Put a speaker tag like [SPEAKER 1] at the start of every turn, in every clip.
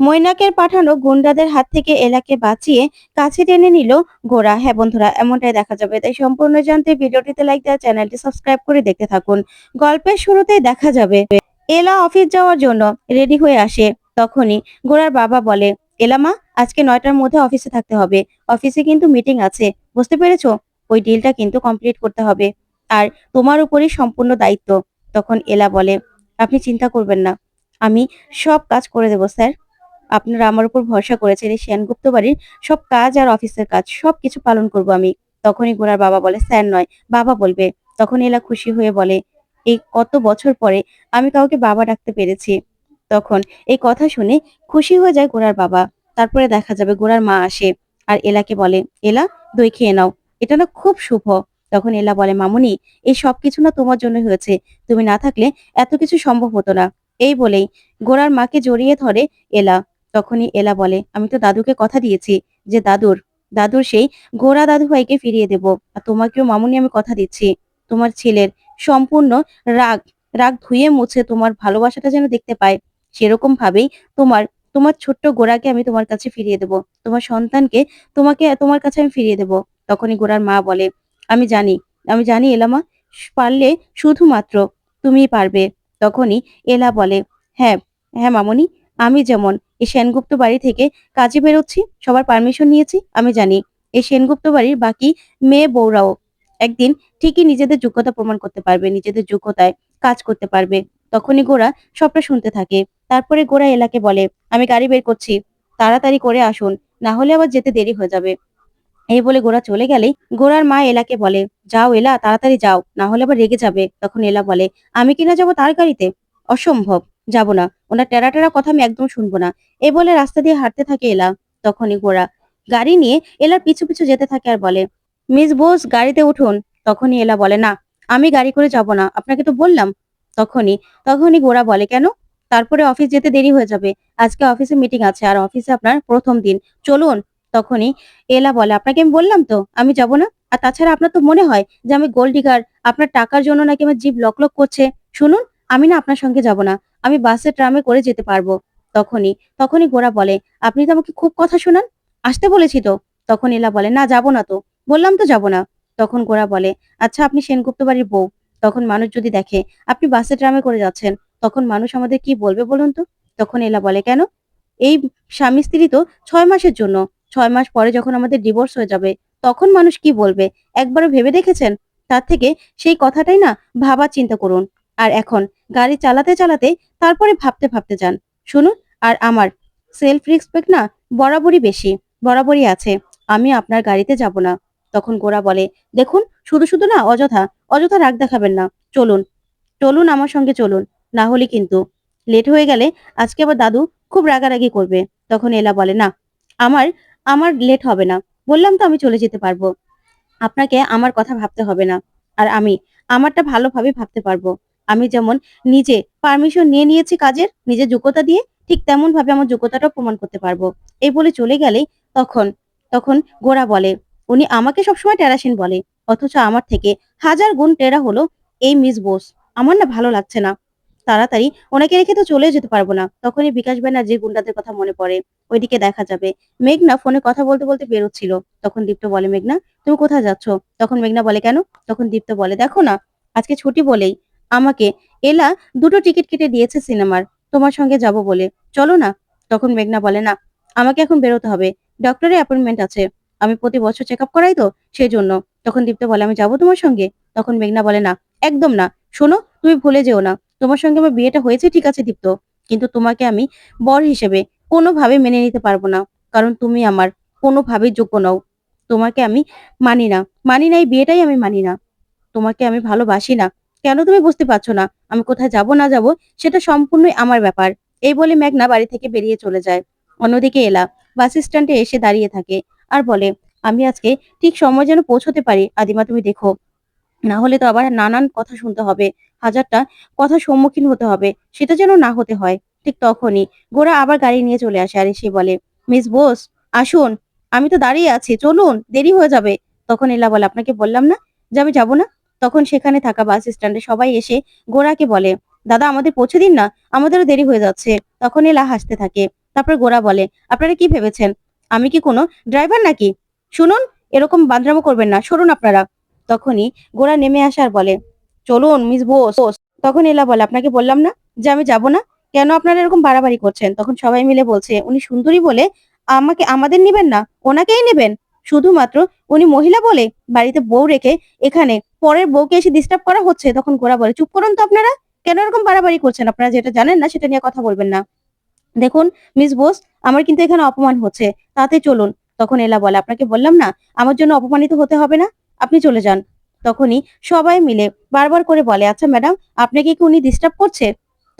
[SPEAKER 1] মৈনাকের পাঠানো গুন্ডাদের হাত থেকে এলাকে বাঁচিয়ে কাছে টেনে নিল গোরা। হ্যাঁ বন্ধুরা, এমনটাই দেখা যাবে। তাই সম্পূর্ণ জানতে ভিডিওটিতে লাইক দেওয়া চ্যানেলটি সাবস্ক্রাইব করে দেখতে থাকুন। গল্পের শুরুতেই দেখা যাবে, এলা অফিস যাওয়ার জন্য রেডি হয়ে আসে। তখনই গোরার বাবা বলে, এলা মা, আজকে নয়টার মধ্যে অফিসে থাকতে হবে। অফিসে কিন্তু মিটিং আছে। বুঝতে পেরেছ? ওই ডিলটা কিন্তু কমপ্লিট করতে হবে। আর তোমার উপরই সম্পূর্ণ দায়িত্ব। তখন এলা বলে, আপনি চিন্তা করবেন না। আমি সব কাজ করে দেবো, স্যার। আপনারা আমার উপর ভরসা করেছেন। এই সেনগুপ্ত বাড়ির সব কাজ আর অফিসের কাজ সব কিছু পালন করব আমি। তখনই গোরার বাবা বলে, স্যার নয়, বাবা বলবে। তখন এলা খুশি হয়ে বলে, এই কত বছর পরে আমি কাউকে বাবা ডাকতে পেরেছি। তখন এই কথা শুনে খুশি হয়ে যায় গোরার বাবা। তারপরে দেখা যাবে গোরার মা আসে আর এলাকে বলে, এলা, দই খেয়ে নাও। এটা না খুব শুভ। তখন এলা বলে, মামুনি, এই সব কিছু না তোমার জন্য হয়েছে। তুমি না থাকলে এত কিছু সম্ভব হতো না। এই বলেই গোরার মাকে জড়িয়ে ধরে এলা। তখনই এলা বলে, আমি তো দাদুকে কথা দিয়েছি যে দাদুর দাদুর সেই গোরা দাদু ভাইকে ফিরিয়ে দেব। আর তোমাকেও মামুনি আমি কথা দিচ্ছি। তোমার ছেলের সম্পূর্ণ রাগ রাগ ধুয়ে মুছে তোমার ভালোবাসাটা যেন দেখতে পায়। সেরকম ভাবেই তোমার তোমার ছোট্ট গোড়াকে আমি তোমার কাছে ফিরিয়ে দেব। তোমার সন্তানকে তোমাকে, তোমার কাছে আমি ফিরিয়ে দেব। তখনই গোড়ার মা বলে, আমি জানি আমি জানি এলামা পারলে শুধুমাত্র তুমিই পারবে। তখনই এলা বলে হ্যাঁ হ্যাঁ মামনি, আমি যেমন এই সেনগুপ্ত বাড়ি থেকে কাজে বেরোচ্ছি, সবার পারমিশন নিয়েছি, আমি জানি। এই সেনগুপ্ত বাড়ির বাকি মেয়ে বউরাও একদিন ঠিকই নিজেদের যোগ্যতা প্রমাণ করতে পারবে, নিজেদের যোগ্যতায় কাজ করতে পারবে। তখনই গোরা সবটা শুনতে থাকে। তারপরে গোরা এলাকে বলে, আমি গাড়ি বের করছি, তাড়াতাড়ি করে আসুন, না হলে আবার যেতে দেরি হয়ে যাবে। এই বলে গোরা চলে গেলে গোরার মা এলাকে বলে, যাও এলা, তাড়াতাড়ি যাও, না হলে আবার রেগে যাবে। তখন এলা বলে, আমি কিনা যাব তার গাড়িতে? অসম্ভব। যাব না। ওনার টেরা টেরা কথা আমি একদম শুনব না। এ বলে রাস্তা দিয়ে হাঁটতে থাকে এলা। তখনই গোরা গাড়ি নিয়ে এলার পিছু পিছু যেতে থাকে আর বলে, মিস বোস, গাড়িতে উঠুন। তখনই এলা বলে, না, আমি গাড়ি করে যাব না, আপনাকে তো বললাম। তখনই তখনই গোরা বলে, কেন? তারপরে অফিস যেতে দেরি হয়ে যাবে। আজকে অফিসে মিটিং আছে আর অফিসে আপনার প্রথম দিন। চলুন। তখনই এলা বলে, আপনাকে আমি বললাম তো, আমি যাব না? আর তাছাড়া আপনার তো মনে হয় যে আমি গোল্ড ডিগার আপনার টাকার জন্য নাকি আমার জিভ লক লক করছে? শুনুন, আমি না আপনার সঙ্গে যাব না। আমি বাসে, ট্রামে করে যেতে পারব। তখনই তখনই গোরা বলে, আপনি তো আমাকে খুব কথা শোনান? আসতে বলেছি তো? তখন এলা বলে, না, যাব না তো। বললাম তো যাব না। তখন গোরা বলে আচ্ছা আপনি সেনগুপ্ত বাড়ির বউ। তখন মানুষ যদি দেখে, আপনি বাসে, ট্রামে করে যাচ্ছেন, তখন মানুষ আমাদের কি বলবে বলুন তো? তখন এলা বলে, কেন? এই স্বামী স্ত্রী তো ছয় মাসের জন্য। ছয় মাস পরে যখন আমাদের ডিভোর্স হয়ে যাবে, তখন মানুষ কি বলবে? একবারও ভেবে দেখেছেন? তার থেকে সেই কথাটাই না ভাবার চিন্তা করুন। আর এখন গাড়ি চালাতে চালাতে তারপরে ভাবতে ভাবতে যান। শুনুন, আর আমার সেলফ রেসপেক্ট না বরাবরই বেশি, বরাবরই আছে। আমি আপনার গাড়িতে যাব না। তখন গোরা বলে, দেখুন, শুধু শুধু না, অযথা অযথা রাগ দেখাবেন না। চলুন চলুন আমার সঙ্গে চলুন। না হলে কিন্তু লেট হয়ে গেলে আজকে আবার দাদু খুব রাগারাগি করবে। তখন এলা বলে, না, আমার আমার লেট হবে না। বললাম তো আমি চলে যেতে পারব। আপনাকে আমার কথা ভাবতে হবে না। আর আমি, আমারটা ভালোভাবে ভাবতে পারব। আমি যেমন নিজে পারমিশন নিয়ে নিয়েছি কাজের, নিজের যোগ্যতা দিয়ে ঠিক তেমন ভাবে আমার যোগ্যতাটাও প্রমাণ করতে পারব। এই বলে চলে গেলেই তখন তখন গোরা বলে, উনি আমাকে সবসময় টেরাসিন বলে, অথচ আমার থেকে হাজার গুণ টেরা হলো এই মিস বোস। আমার না ভালো লাগছে না। তাড়াতাড়ি ওনাকে রেখে তো চলে যেতে পারব না। তখনই বিকাশ ব্যানার্জি গুন্ডাদের কথা মনে পড়ে। ওইদিকে দেখা যাবে মেঘনা ফোনে কথা বলতে বলতে বেরোচ্ছিল। তখন দীপ্ত বলে, মেঘনা, তুমি কোথায় যাচ্ছ? তখন মেঘনা বলে, কেন? তখন দীপ্ত বলে, দেখো না, আজকে ছুটি বলেই আমাকে, এলা, দুটো টিকিট কেটে দিয়েছে সিনেমার, তোমার সঙ্গে যাব বলে। চলো না। তখন মেঘনা বলে, না, আমাকে এখন বেরোতে হবে। ডক্টরের অ্যাপয়েন্টমেন্ট আছে। আমি প্রতি বছর চেক আপ করাই তো সেই জন্য তখন দীপ্ত বলে, আমি যাব তোমার সঙ্গে? তখন মেঘনা বলে, না, একদম না। শোনো, তুমি ভুলে যেও না। তোমার সঙ্গে আমার বিয়েটা হয়েছে, ঠিক আছে দীপ্ত। কিন্তু তোমাকে আমি বর হিসেবে কোনোভাবে মেনে নিতে পারব না, কারণ তুমি আমার কোনোভাবেই যোগ্য নও। তোমাকে আমি মানি না। মানি না, এই বিয়েটাই আমি মানি না। তোমাকে আমি ভালোবাসি না। কেন তুমি বুঝতে পারছ না? আমি কোথায় যাব, না যাব, সেটা সম্পূর্ণই আমার ব্যাপার। এই বলে মেঘনা বাড়ি থেকে বেরিয়ে চলে যায়। অন্যদিকে এলা বাস স্ট্যান্ডে এসে দাঁড়িয়ে থাকে আর বলে, আমি আজকে ঠিক সময় যেন পৌঁছতে পারি। আদিমা, তুমি দেখো। না হলে তো আবার নানান কথা শুনতে হবে। হাজারটা কথা সম্মুখীন হতে হবে। সেটা যেন না হতে হয়। ঠিক তখনই গোরা আবার গাড়ি নিয়ে চলে আসে আর এসে বলে, মিস বোস, আসুন। আমি তো দাঁড়িয়ে আছি। চলুন, দেরি হয়ে যাবে। তখন এলা বলে, আপনাকে বললাম না? যে আমি যাব না? তখন সেখানে থাকা বাস স্ট্যান্ডে সবাই এসে গোরাকে বলে, দাদা, আমাদের পৌঁছে দিন না, আমাদেরও দেরি হয়ে যাচ্ছে। তখন এলা হাসতে থাকে। তারপর গোরা বলে, আপনারা কি ভেবেছেন? আমি কি কোনো ড্রাইভার নাকি? শুনুন, এরকম বাদরামো করবেন না, সরুন আপনারা। তখনই গোরা নেমে আসার বলে, চলুন, মিস বোস। তখন এলা বলে, আপনাকে বললাম না যে আমি যাব না? কেন আপনারা এরকম বাড়াবাড়ি করছেন? তখন সবাই মিলে বলছে, উনি সুন্দরী বলে আমাকে, আমাদের নেবেন না? ওনাকেই নেবেন? শুধুমাত্র উনি মহিলা বলে বাড়িতে বউ রেখে এখানে পরের বউকে এসে ডিস্টার্ব করা হচ্ছে, তখন গোরা বলে, চুপ করুন তো আপনারা। কেন এরকম বাড়াবাড়ি করছেন? আপনারা যেটা জানেন না, সেটা নিয়ে কথা বলবেন না। দেখুন, মিস বোস, আমার কিন্তু এখানে অপমান হচ্ছে। তাতে চলুন। তখন এলা বলে, আপনাকে বললাম না, আমার জন্য অপমানিত হতে হবে না, আপনি চলে যান। তখনই সবাই মিলে বারবার করে বলে আচ্ছা ম্যাডাম আপনাকে কি উনি ডিস্টার্ব করছে?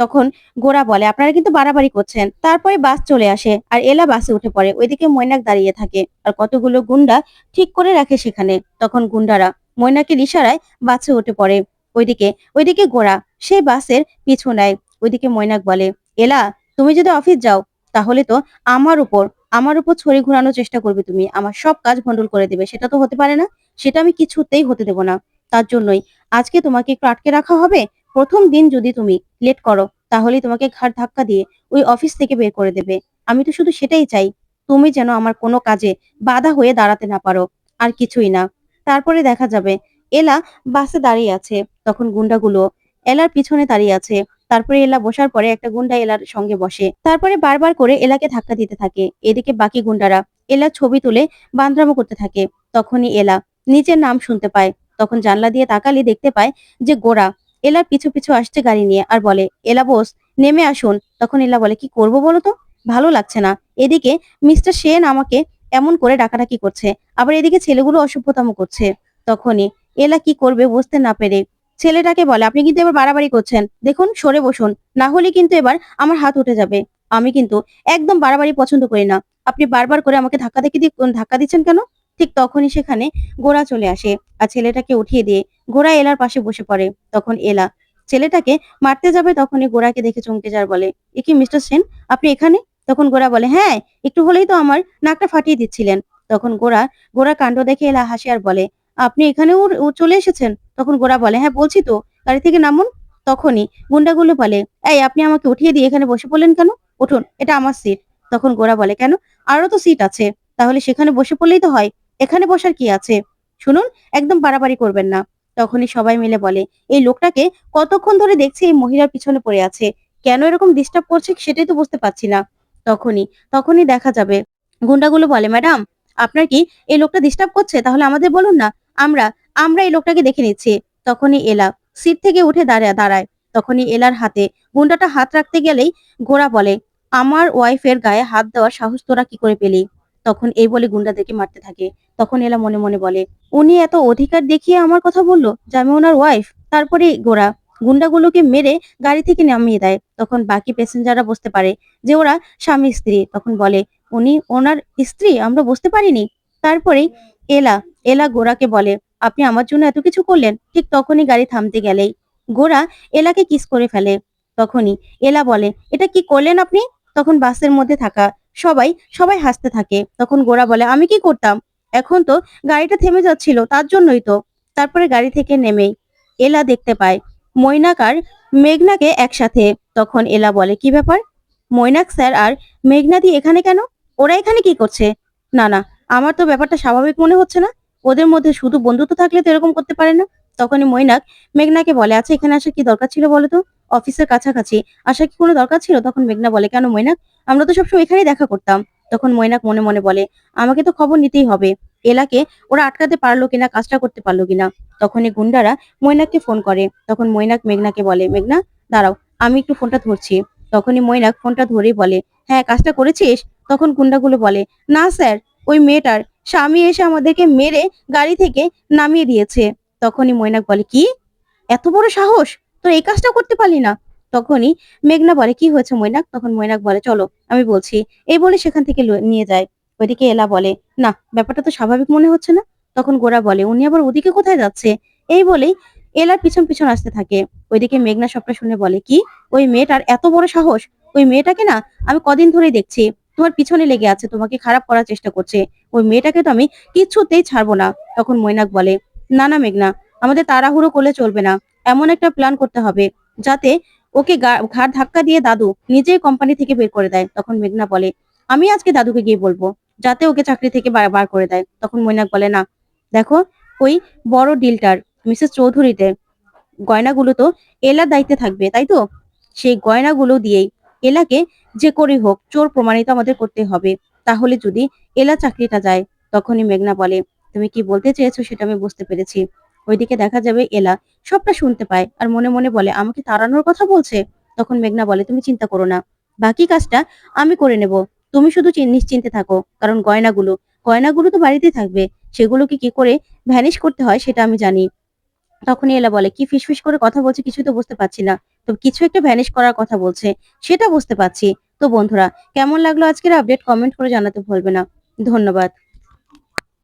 [SPEAKER 1] তখন গোরা বলে, আপনারা কিন্তু বাড়াবাড়ি করছেন। তারপরে বাস চলে আসে আর এলা বাসে উঠে পড়ে। ওইদিকে মৈনাক দাঁড়িয়ে থাকে আর কতগুলো গুন্ডা ঠিক করে রাখে সেখানে। তখন গুন্ডারা মৈনাকের ইশারায় বাসে উঠে পড়ে। ওইদিকে ওইদিকে গোরা সেই বাসের পিছু নেয়। ওইদিকে মৈনাক বলে, এলা, তুমি যদি অফিস যাও, তাহলে তো আমার উপর আমার উপর ছড়ি ঘোরানোর চেষ্টা করবে তুমি। আমার সব কাজ ভন্ডুল করে দেবে। সেটা তো হতে পারে না। সেটা আমি কিছুতেই হতে দেব না। তার জন্যই আজকে তোমাকে একটু আটকে রাখা হবে। প্রথম দিন যদি তুমি লেট করো, তাহলে তোমাকে ঘাট ধাক্কা দিয়ে ওই অফিস থেকে বের করে দেবে। আমি তো শুধু সেটাই চাই, তুমি যেন আমার কোনো কাজে বাধা হয়ে দাঁড়াতে না পারো, আর কিছুই না। তারপরে দেখা যাবে, এলা বাসে দাঁড়িয়ে আছে। তখন গুন্ডাগুলো এলার পিছনে দাঁড়িয়ে আছে। তারপরে এলা বসার পরে একটা গুন্ডা এলার সঙ্গে বসে। তারপরে বারবার করে এলাকে ধাক্কা দিতে থাকে। এদিকে বাকি গুন্ডারা এলার ছবি তুলে বান্দরামো করতে থাকে। তখনই এলা নিজের নাম শুনতে পায়। তখন জানলা দিয়ে তাকালে দেখতে পায় যে গোরা এলার পিছু পিছু আসছে গাড়ি নিয়ে আর বলে, এলা বোস, নেমে আসুন। তখন এলা বলে, কি করব বলো তো? ভালো লাগছে না। এদিকে মিস্টার সেন আমাকে এমন করে ডাকাডাকি করছে। আবার এদিকে ছেলেগুলো অসভ্যতম করছে। তখনই এলা কি করবে বুঝতে না পেরে ছেলেটাকে বলে, আপনি কিন্তু এবার বাড়াবাড়ি করছেন। দেখুন, সরে বসুন। না হলে কিন্তু এবার আমার হাত উঠে যাবে। আমি কিন্তু একদম বাড়াবাড়ি পছন্দ করি না। আপনি বারবার করে আমাকে ধাক্কা দেখি ধাক্কা দিচ্ছেন কেন? ঠিক তখনই সেখানে গোড়া চলে আসে আর ছেলেটাকে উঠিয়ে দিয়ে গোড়া এলার পাশে বসে পড়ে। তখন এলা, ছেলেটাকে মারতে যাবে তখনই গোড়াকে দেখে চমকে যার বলে, এ কি মিস্টার সেন, আপনি এখানে? তখন গোড়া বলে হ্যাঁ একটু হলেই তো আমার নাকটা ফাটিয়ে দিচ্ছিলেন। তখন গোড়া গোড়া কাণ্ড দেখে এলা হাসি আর বলে, আপনি এখানে চলে এসেছেন? তখন গোড়া বলে হ্যাঁ বলছি তো, গাড়ি থেকে নামুন। তখনই গুন্ডাগুলো বলে, এই, আপনি আমাকে উঠিয়ে দিয়ে এখানে বসে পড়লেন কেন? উঠুন, এটা আমার সিট। তখন গোড়া বলে, কেন? আরও তো সিট আছে, তাহলে সেখানে বসে পড়লেই তো হয়। এখানে বসার কি আছে? শুনুন, একদম বাড়াবাড়ি করবেন না। তখনই সবাই মিলে বলে, এই লোকটাকে কতক্ষণ ধরে দেখছি এই মহিলার পিছনে পড়ে আছে। কেন এরকম ডিস্টার্ব করছে সেটাই তো বুঝতে পারছি না। তখনই তখনই দেখা যাবে। গুন্ডাগুলো বলে, ম্যাডাম, আপনার কি এই লোকটা ডিস্টার্ব করছে? তাহলে আমাদের বলুন না, আমরা আমরা এই লোকটাকে দেখে নিচ্ছি। তখনই এলা সিট থেকে উঠে দাঁড়ায় দাঁড়ায়। তখনই এলার হাতে গুন্ডাটা হাত রাখতে গেলেই গোড়া বলে, আমার ওয়াইফের গায়ে হাত দেওয়ার সাহস তোরা কি করে পেলি? তখন এই বলে গুন্ডাদেরকে মারতে থাকে। তখন এলা মনে মনে বলে, উনি এত অধিকার দেখিয়ে আমার কথা বলল যে আমি ওনার ওয়াইফ তারপরে গোড়া গুন্ডাগুলোকে মেরে গাড়ি থেকে নামিয়ে দেয়। তখন বাকি প্যাসেঞ্জাররা বুঝতে পারে যে ওরা স্বামী, স্ত্রী। তখন বলে, উনি ওনার স্ত্রী? আমরা বুঝতে পারিনি। তারপরেই এলা এলা গোড়াকে বলে, আপনি আমার জন্য এত কিছু করলেন, ঠিক তখনই গাড়ি থামতে গেলেই। গোড়া এলাকে কিস করে ফেলে। তখনই এলা বলে, এটা কি করলেন আপনি? তখন বাসের মধ্যে থাকা সবাই সবাই হাসতে থাকে। তখন গোরা বলে, আমি কি করতাম? এখন তো গাড়িটা থেমে যাচ্ছিল, তার জন্যই তো। তারপরে গাড়ি থেকে নেমেই এলা দেখতে পায়, মৈনাক আর মেঘনাকে একসাথে। তখন এলা বলে, কি ব্যাপার? মৈনাক স্যার আর মেঘনাদি এখানে কেন? ওরা এখানে কি করছে? না না, আমার তো ব্যাপারটা স্বাভাবিক মনে হচ্ছে না। ওদের মধ্যে শুধু বন্ধুত্ব থাকলে তো এরকম করতে পারে না। তখনই মৈনাক মেঘনাকে বলে আচ্ছা এখানে আসার কি দরকার ছিল বলো তো? অফিসের কাছাকাছি আসার কি কোনো দরকার ছিল? তখন মেঘনা বলে, কেন মৈনাক? আমরা তো সবসময় এখানেই দেখা করতাম। তখন মৈনাক মনে মনে বলে, আমাকে তো খবর নিতেই হবে। এলাকে ওরা আটকাতে পারল কিনা, কাজটা করতে পারল কিনা? তখনই গুন্ডারা মৈনাককে ফোন করে। তখন মৈনাক মেঘনাকে বলে, মেঘনা, দাঁড়াও, আমি একটু ফোনটা ধরছি। তখনই মৈনাক ফোনটা ধরেই বলে হ্যাঁ কাজটা করেছিস? তখন গুন্ডাগুলো বলে, না স্যার, ওই মেয়েটার স্বামী এসে আমাদেরকে মেরে গাড়ি থেকে নামিয়ে দিয়েছে। তখনই মৈনাক বলে, কি? এত বড় সাহস? তোর এই কাজটা করতে পারলি না? তখনই মেঘনা বলে, কি হয়েছে মৈনাক? তখন মৈনাক বলে, চলো, আমি বলছি। এই বলে সেখান থেকে নিয়ে যায়। ওইদিকে এলা বলে, না, ব্যাপারটা তো স্বাভাবিক মনে হচ্ছে না। তখন গোরা বলে, উনি আবার ওদিকে কোথায় যাচ্ছে? এই বলেই এলার পিছন পিছন আসতে থাকে। ওইদিকে মেঘনা সবটা শুনে বলে, কি? ওই মেয়েটার এত বড় সাহস? ওই মেয়েটাকে না আমি কদিন ধরেই দেখছি। তোমার পিছনে লেগে আছে, তোমাকে খারাপ করার চেষ্টা করছে। ওই মেয়েটাকে তো আমি কিছুতেই ছাড়বো না। তখন মৈনাক বলে, না না, মেঘনা, আমাদের তাড়াহুড়ো করলে চলবে না। এমন একটা প্ল্যান করতে হবে যাতে ওকে ঘাড় ধাক্কা দিয়ে দাদু নিজেই কোম্পানি থেকে বের করে দেয়। তখন মেঘনা বলে, আমি আজকে দাদুকে গিয়ে বলব, যাতে ওকে চাকরি থেকে বার করে দেয়। তখন মৈনাক বলে, না, দেখো, ওই বড় ডিলটার মিসেস চৌধুরীতে, গয়নাগুলো তো এলার দায়িত্বে থাকবে, তাই তো? সেই গয়নাগুলো দিয়েই এলাকে যে করে হোক, চোর প্রমাণিত আমাদের করতে হবে। তাহলে যদি এলা চাকরিটা যায়, তখনই মেঘনা বলে, তুমি কি বলতে চেয়েছো সেটা আমি বুঝতে পেরেছি। ওইদিকে দেখা যাবে এলা সবটা শুনতে পায় আর মনে মনে বলে, আমাকে তাড়ানোর কথা বলছে? তখন মেঘনা বলে, তুমি চিন্তা করো না। বাকি কাজটা আমি করে নেব। তুমি শুধু নিশ্চিন্তে থাকো। কারণ গয়নাগুলো গয়নাগুলো তো বাড়িতেই থাকবে। সেগুলোকে কি করে ভ্যানিশ করতে হয় সেটা আমি জানি। তখনই এলা বলে, কি ফিসফিস করে কথা বলছে কিছুই তো বুঝতে পারছি না। তো কিছু একটা ভ্যানিশ করার কথা বলছে, সেটা বুঝতে পারছি। তো বন্ধুরা, কেমন লাগল আজকের আপডেট কমেন্ট করে জানাতে ভুলবে না। ধন্যবাদ।